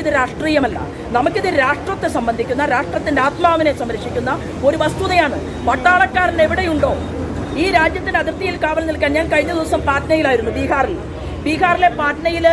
നമുക്കിത് രാഷ്ട്രീയമല്ല. നമുക്കിത് രാഷ്ട്രത്തെ സംബന്ധിക്കുന്ന രാഷ്ട്രത്തിന്റെ ആത്മാവിനെ സംരക്ഷിക്കുന്ന ഒരു വസ്തുതയാണ്. പട്ടാളക്കാരൻ എവിടെയുണ്ടോ? ഈ രാജ്യത്തിന്റെ അതിർത്തിയിൽ കാവൽ നിൽക്കാൻ ഞാൻ കഴിഞ്ഞ ദിവസം പാറ്റ്നയിലായിരുന്നു ബീഹാറിൽ. ബീഹാറിലെ പാട്നയിൽ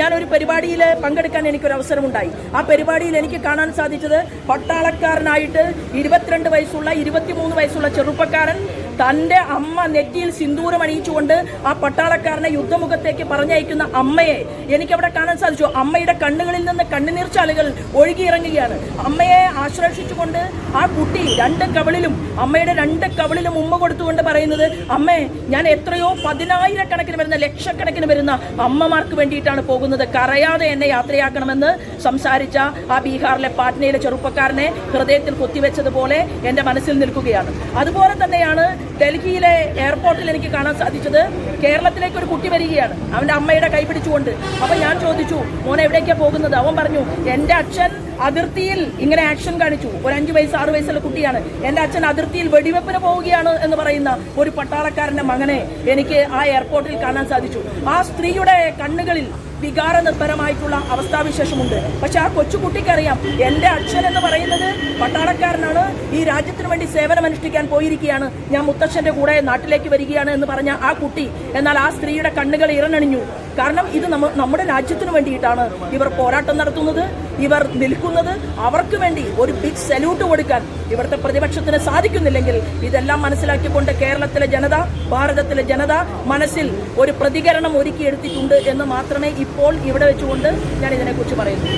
ഞാൻ ഒരു പരിപാടിയിൽ പങ്കെടുക്കാൻ എനിക്കൊരു അവസരമുണ്ടായി. ആ പരിപാടിയിൽ എനിക്ക് കാണാൻ സാധിച്ചത് പട്ടാളക്കാരനായിട്ട് ഇരുപത്തിരണ്ട് വയസ്സുള്ള ഇരുപത്തിമൂന്ന് വയസ്സുള്ള ചെറുപ്പക്കാരൻ തന്റെ അമ്മ നെറ്റിയിൽ സിന്ദൂരം അണിയിച്ചുകൊണ്ട് ആ പട്ടാളക്കാരനെ യുദ്ധമുഖത്തേക്ക് പറഞ്ഞയക്കുന്ന അമ്മയെ എനിക്കവിടെ കാണാൻ സാധിച്ചു. അമ്മയുടെ കണ്ണുകളിൽ നിന്ന് കണ്ണുനീർച്ചാലുകൾ ഒഴുകിയിറങ്ങുകയാണ്. അമ്മയെ ആശ്ലേഷിച്ചുകൊണ്ട് ആ കുട്ടി രണ്ട് കവിളിലും അമ്മയുടെ രണ്ട് കവിളിലും കൊടുത്തുകൊണ്ട് പറയുന്നത് അമ്മേ ഞാൻ എത്രയോ പതിനായിരക്കണക്കിന് വരുന്ന ലക്ഷക്കണക്കിന് വരുന്ന അമ്മമാർക്ക് വേണ്ടിയിട്ടാണ് പോകുന്നത്. കറയാതെ എന്നെ യാത്രയാക്കണമെന്ന് സംസാരിച്ച ആ ബീഹാറിലെ പാറ്റ്നയിലെ ചെറുപ്പക്കാരനെ ഹൃദയത്തിൽ കുത്തിവെച്ചതുപോലെ എന്റെ മനസ്സിൽ നിൽക്കുകയാണ്. അതുപോലെ തന്നെയാണ് ഡൽഹിയിലെ എയർപോർട്ടിൽ എനിക്ക് കാണാൻ സാധിച്ചത്. കേരളത്തിലേക്ക് ഒരു കുട്ടി വരികയാണ്. അവന്റെ അമ്മയുടെ കൈ പിടിച്ചുകൊണ്ട്. അപ്പം ഞാൻ ചോദിച്ചു മോൻ എവിടേക്കാണ് പോകുന്നത്? അവൻ പറഞ്ഞു എന്റെ അച്ഛൻ അതിർത്തിയിൽ ഇങ്ങനെ ആക്ഷൻ കാണിച്ചു. ഒരു അഞ്ച് വയസ്സ് ആറ് വയസ്സുള്ള കുട്ടിയാണ്. എന്റെ അച്ഛൻ അതിർത്തിയിൽ വെടിവെപ്പിന് പോവുകയാണ് എന്ന് പറയുന്ന ഒരു പട്ടാളക്കാരന്റെ മകനെ എനിക്ക് ആ എയർപോർട്ടിൽ കാണാൻ സാധിച്ചു. ആ സ്ത്രീയുടെ കണ്ണുകളിൽ വികാര നിർഭരമായിട്ടുള്ള അവസ്ഥാവിശേഷമുണ്ട്. പക്ഷെ ആ കൊച്ചുകുട്ടിക്കറിയാം എന്റെ അച്ഛൻ എന്ന് പറയുന്നത് പട്ടാളക്കാരനാണ്. ഈ രാജ്യത്തിന് വേണ്ടി സേവനമനുഷ്ഠിക്കാൻ പോയിരിക്കുകയാണ്. ഞാൻ മുത്തച്ഛന്റെ കൂടെ നാട്ടിലേക്ക് വരികയാണ് എന്ന് പറഞ്ഞ ആ കുട്ടി എന്നാൽ ആ സ്ത്രീയുടെ കണ്ണുകൾ ഇറനണിഞ്ഞു. കാരണം ഇത് നമ്മ നമ്മുടെ രാജ്യത്തിന് വേണ്ടിയിട്ടാണ് ഇവർ പോരാട്ടം നടത്തുന്നത് ഇവർ നിൽക്കുന്നത്. അവർക്ക് വേണ്ടി ഒരു ബിഗ് സല്യൂട്ട് കൊടുക്കാൻ ഇവിടുത്തെ പ്രതിപക്ഷത്തിന് സാധിക്കുന്നില്ലെങ്കിൽ ഇതെല്ലാം മനസ്സിലാക്കിക്കൊണ്ട് കേരളത്തിലെ ജനത ഭാരതത്തിലെ ജനത മനസ്സിൽ ഒരു പ്രതികരണം ഒരുക്കിയെടുത്തിട്ടുണ്ട് എന്ന് മാത്രമേ ഇപ്പോൾ ഇവിടെ വെച്ചുകൊണ്ട് ഞാൻ ഇതിനെക്കുറിച്ച് പറയുന്നു.